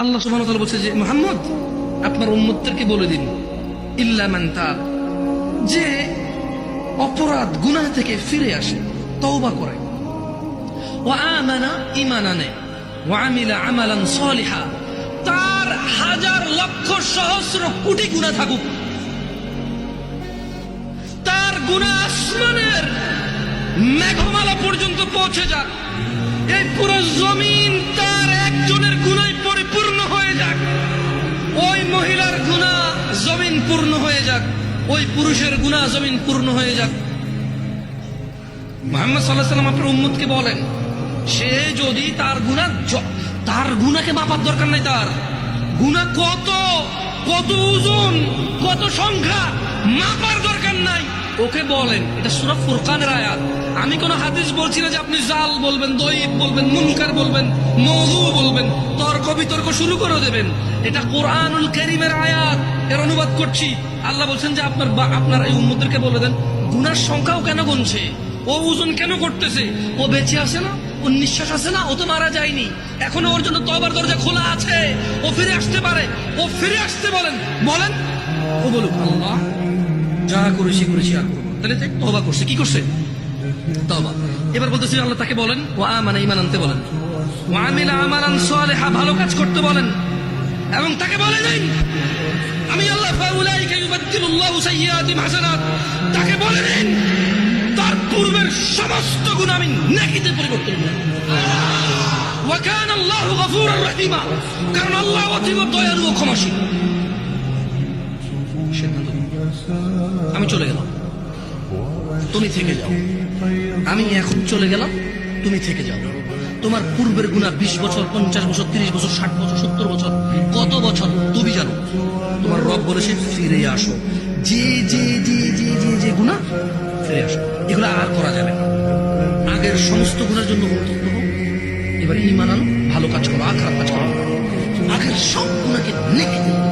আল্লাহ সুবহানাহু ওয়া তাআলা বলছে যে, মুহাম্মদ, আপনার উম্মতদেরকে বলে দিন। তাব। যে অপরাধ, গুনাহ থেকে ফিরে আসে, তওবা করে। আমানা আমিলা আমালান সলিহা। তার হাজার লক্ষ সহস্র কোটি গুনাহ থাকুক। তার গুনাহ আসমানের মেঘমালা পর্যন্ত পৌঁছে যাক। এই পুরো জমিন তার একজনের গুনায় পরিপূর্ণ হয়ে যাক। ওই মহিলার গুনাহ জমিন পূর্ণ হয়ে যাক। ওই পুরুষের গুনাহ জমিন পূর্ণ হয়ে যাক। মোহাম্মদ সাল্লাহ সাল্লাম আপনার উম্মতকে বলেন, সে যদি তার গুণা তার গুণাকে মাপার দরকার নাই তার। গুণা কত কত ওজন, কত সংখ্যা, মাপার দরকার নাই। ওকে বলেন, এটা সুরা ফুরকানের আয়াত। আমি কোন হাদিস বলছি না যে আপনি জাল বলবেন দইব বলবেন, মুনকার বলবেন মৌদু বলবেন, তর্ক বিতর্ক শুরু করে দেবেন। এটা কোরআনুল করিমের আয়াত, এর অনুবাদ করছি। আল্লাহ বলছেন যে আপনার বা- আপনার এই উম্মদেরকে বলে দেন, গুনার সংখ্যাও কেন গুনছে? ও ওজন কেন করতেছে? ও বেঁচে আছে না? ও নিঃশ্বাস আছে না? ও তো মারা যায়নি। এখনও ওর জন্য তবার দরজা খোলা আছে। ও ফিরে আসতে পারে। ও ফিরে আসতে বলেন। বলেন? ও বলুক আল্লাহ। যা করেছি করেছি আর করব তাহলে তবা করছে, কি করছে? তবা এবার বলতেছি আল্লাহ তাকে বলেন ও মানে ইমান আনতে বলেন। ও আমিলা আমালান সালেহা ভালো কাজ করতে বলেন। এবং তাকে বলে নেই আমি আল্লাহ ফাউলাইকা ইউবাদদিলুল্লাহু সাইয়্যাতিহিম হাসানাত তাকে বলে নেন তার পূর্বের সমস্ত গুণ আমি নেকিতে পরিবর্তন করব। ওয়াকান আল্লাহ গফুর রহিমা কারণ আল্লাহ অতীব দয়ালু ও ক্ষমাশীল। আমি চলে গেলাম। তুমি থেকে যাও। আমি এখন চলে গেলাম, তুমি থেকে যাও। তোমার পূর্বের গুণা বিশ বছর, পঞ্চাশ বছর, তিরিশ বছর, ষাট বছর, সত্তর বছর, কত বছর, তুমি জানো। তোমার রব বলেছে ফিরে আসো। যে যে যে যে যে যে গুণা ফিরে আসো। এগুলো আর করা যাবে না। আগের সমস্ত গুণার জন্য এবার ইমান আনো, ভালো কাজ করো খারাপ কাজ করো। আগের সব গুণাকে নেকি